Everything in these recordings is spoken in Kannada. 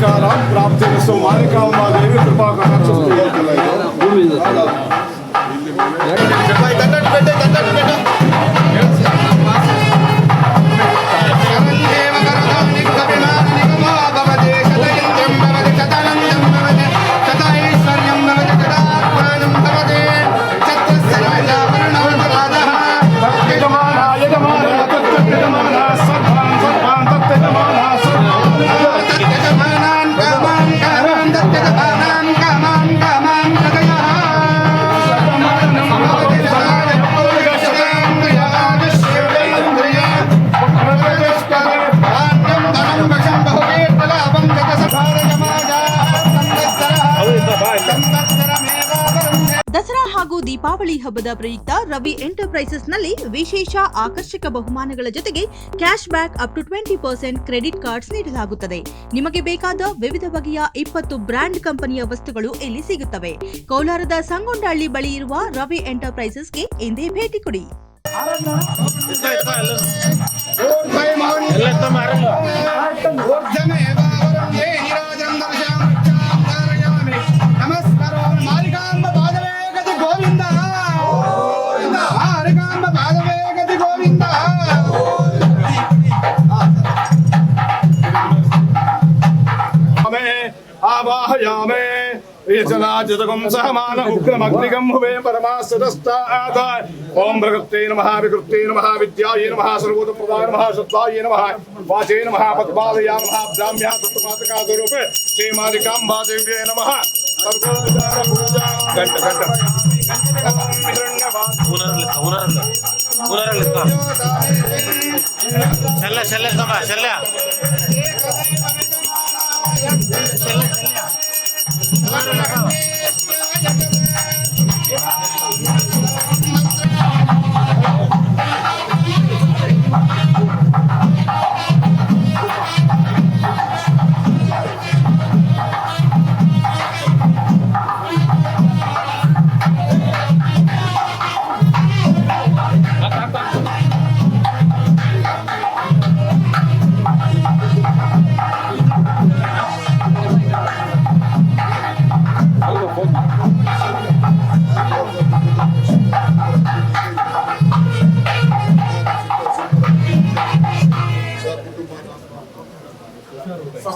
అధికార ప్రాప్తిస్తూ మాలికాంబాదేవి కృపాకటాక్ష ಹಬ್ಬದ ಪ್ರಯುಕ್ತ ರವಿ ಎಂಟರ್ಪ್ರೈಸಸ್ನಲ್ಲಿ ವಿಶೇಷ ಆಕರ್ಷಕ ಬಹುಮಾನಗಳ ಜೊತೆಗೆ cash back up to twenty percent credit cards ನೀಡಲಾಗುತ್ತದೆ. ನಿಮಗೆ ಬೇಕಾದ ವಿವಿಧ ಬಗೆಯ ಇಪ್ಪತ್ತು ಬ್ರ್ಯಾಂಡ್ ಕಂಪನಿಯ ವಸ್ತುಗಳು ಇಲ್ಲಿ ಸಿಗುತ್ತವೆ. ಕೋಲಾರದ ಸಂಗೊಂಡಹಳ್ಳಿ ಬಳಿ ಇರುವ ರವಿ ಎಂಟರ್ಪ್ರೈಸಸ್ಗೆ ಎಂದೇ ಭೇಟಿ ಕೊಡಿ. చలాచితకం సహమాన ఉగ్రమగ్నిగం హువే పరమాస్తదస్తాత ఓం భగవతే నమః వికృతే నమః విద్యాయే నమః సర్వోత్తమ ప్రదాయ నమః సత్తాయే నమః వాచే నమః పద్మాలయా నమః బ్రాహ్మ్యా సత్పాతకా స్వరూపే శ్రీమాలికాం వాదేవ్యే నమః సర్వోదార పూజా గంట గంట ఉనరలు ఉనరలు ఉనరలు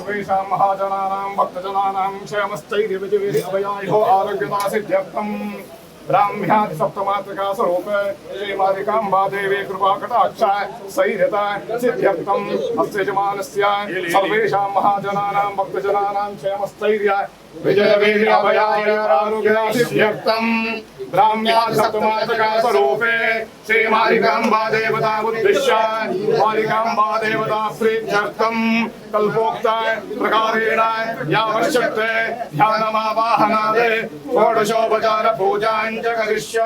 సర్వేషాం మహాజనానాం భక్తజనానాం క్షేమస్థైర్యవిజయే అవయాయో ఆరోగ్యదా సిద్ధ్యర్థం బ్రాహ్మ్యాది సప్తమాతృకా స్వరూప శ్రీమాదికాంబా దేవి కృపాకటాక్ష సైరత సిద్ధ్యర్థం అస్యజమానస్య సర్వేషాం మహాజనానాం భక్తజనానాం క్షేమస్థైర్య विजयवीराभयायरानुग्राभिव्यक्तम् श्रीमालिकाम्बा देवता उद्दिश्य मालिकाम्बा देवता प्रीत्यर्थम् कल्पोक्त प्रकारेण यावश्यक्ते ध्यानमावाहनादे षोडशोपचार पूजाम् करिष्य।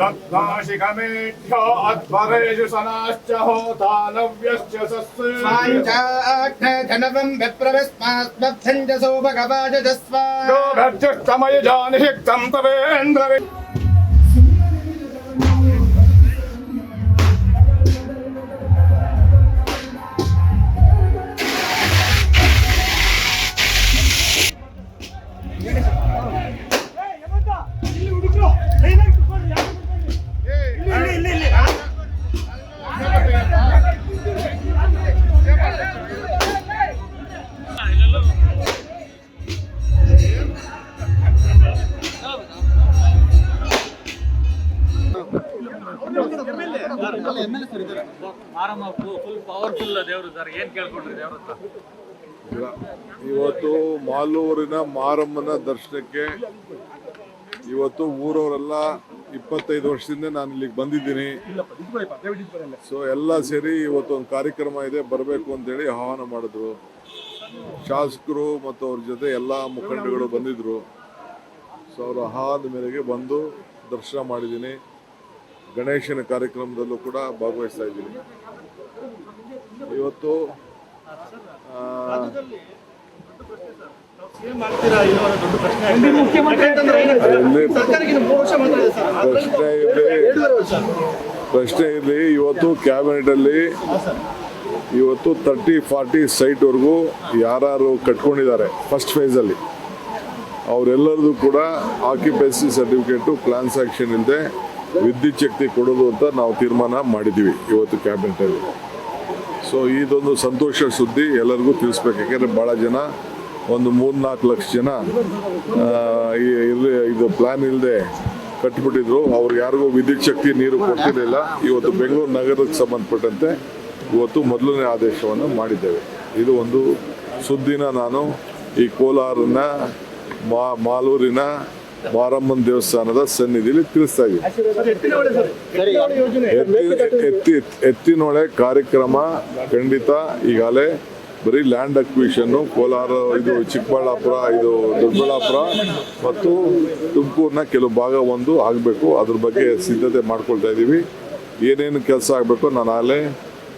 रत्नाशिखमेढ्यो अध्वरेषु सनाश्च होतानव्यश्च भगवाजस्व गोभर्जुष्टमयुजानिहिक्तं ಇವತ್ತು ಮಾಲೂರಿನ ಮಾರಮ್ಮನ ದರ್ಶನಕ್ಕೆ ಇವತ್ತು ಊರವರೆಲ್ಲ ಇಪ್ಪತ್ತೈದು ವರ್ಷದಿಂದ ನಾನು ಇಲ್ಲಿಗೆ ಬಂದಿದ್ದೀನಿ. ಸೊ ಎಲ್ಲ ಸೇರಿ ಇವತ್ತು ಒಂದು ಕಾರ್ಯಕ್ರಮ ಇದೆ, ಬರಬೇಕು ಅಂತೇಳಿ ಆಹ್ವಾನ ಮಾಡಿದ್ರು. ಶಾಸಕರು ಮತ್ತು ಅವ್ರ ಜೊತೆ ಎಲ್ಲ ಮುಖಂಡಗಳು ಬಂದಿದ್ರು. ಸೊ ಅವರ ಆಹ್ವಾನದ ಮೇರೆಗೆ ಬಂದು ದರ್ಶನ ಮಾಡಿದ್ದೀನಿ. ಗಣೇಶನ ಕಾರ್ಯಕ್ರಮದಲ್ಲೂ ಕೂಡ ಭಾಗವಹಿಸ್ತಾ ಇದ್ದೀನಿ. ಇವತ್ತು ಪ್ರಶ್ನೆ ಇರಲಿ ಪ್ರಶ್ನೆ ಇರಲಿ, ಇವತ್ತು ಕ್ಯಾಬಿನೆಟ್ ಅಲ್ಲಿ ಇವತ್ತು ತರ್ಟಿ ಫಾರ್ಟಿ ಸೈಟ್ವರೆಗೂ ಯಾರು ಕಟ್ಕೊಂಡಿದ್ದಾರೆ ಫಸ್ಟ್ ಫೇಸಲ್ಲಿ ಅವರೆಲ್ಲರದು ಕೂಡ ಆಕ್ಯುಪೆನ್ಸಿ ಸರ್ಟಿಫಿಕೇಟು ಪ್ಲಾನ್ ಸ್ಯಾಕ್ಷನ್ ಇಲ್ಲದೆ ವಿದ್ಯುತ್ ಶಕ್ತಿ ಕೊಡೋದು ಅಂತ ನಾವು ತೀರ್ಮಾನ ಮಾಡಿದ್ದೀವಿ ಇವತ್ತು ಕ್ಯಾಬಿನೆಟಲ್ಲಿ. ಸೊ ಇದೊಂದು ಸಂತೋಷ ಸುದ್ದಿ ಎಲ್ಲರಿಗೂ ತಿಳಿಸ್ಬೇಕು. ಯಾಕೆಂದರೆ ಭಾಳ ಜನ, ಒಂದು ಮೂರು ನಾಲ್ಕು ಲಕ್ಷ ಜನ ಇದು ಪ್ಲ್ಯಾನ್ ಇಲ್ಲದೆ ಕಟ್ಬಿಟ್ಟಿದ್ರು. ಅವ್ರು ಯಾರಿಗೂ ವಿದ್ಯುತ್ ಶಕ್ತಿ, ನೀರು ಕೊಡ್ತಿರಲಿಲ್ಲ. ಇವತ್ತು ಬೆಂಗಳೂರು ನಗರಕ್ಕೆ ಸಂಬಂಧಪಟ್ಟಂತೆ ಇವತ್ತು ಮೊದಲನೇ ಆದೇಶವನ್ನು ಮಾಡಿದ್ದೇವೆ. ಇದು ಒಂದು ಸುದ್ದಿನ ನಾನು ಈ ಕೋಲಾರನ ಮಾ, ಮಾಲೂರಿನ ಮಾರಮ್ಮನ ದೇವಸ್ಥಾನದ ಸನ್ನಿಧಿಲಿ ತಿಳಿಸ್ತಾ ಇದ್ದೀವಿ ಎತ್ತಿ ಎತ್ತಿ ಎತ್ತಿನೊಳೆ ಕಾರ್ಯಕ್ರಮ ಖಂಡಿತ ಈಗಾಗಲೇ ಬರೀ ಲ್ಯಾಂಡ್ ಅಕ್ವಿಷನ್ ಕೋಲಾರ ಇದು ಚಿಕ್ಕಬಳ್ಳಾಪುರ ಇದು ದೊಡ್ಡಬಳ್ಳಾಪುರ ಮತ್ತು ತುಮಕೂರಿನ ಕೆಲವು ಭಾಗ ಒಂದು ಆಗಬೇಕು. ಅದ್ರ ಬಗ್ಗೆ ಸಿದ್ಧತೆ ಮಾಡ್ಕೊಳ್ತಾ ಇದ್ದೀವಿ. ಏನೇನು ಕೆಲಸ ಆಗಬೇಕು ನಾನು ಆಗಲೇ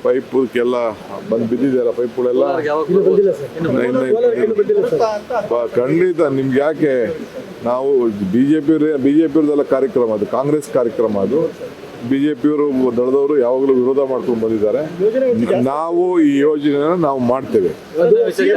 ಪೈಪ್ಗೆಲ್ಲ ಬಂದು ಬಿದ್ದಿದೆಯಲ್ಲ ಪೈಪ್ಗಳೆಲ್ಲ ಖಂಡಿತ ನಿಮ್ಗೆ ಯಾಕೆ ನಾವು B J P B BJP ಬಿಜೆಪಿಯವ್ರದೆಲ್ಲ ಕಾರ್ಯಕ್ರಮ ಅದು ಕಾಂಗ್ರೆಸ್ ಕಾರ್ಯಕ್ರಮ ಅದು. ಬಿ ಜೆ ಪಿಯವರು ದಳದವರು ಯಾವಾಗಲೂ ವಿರೋಧ ಮಾಡ್ಕೊಂಡು ಬಂದಿದ್ದಾರೆ. ನಾವು ಈ ಯೋಜನೆಯನ್ನು ನಾವು ಮಾಡ್ತೇವೆ.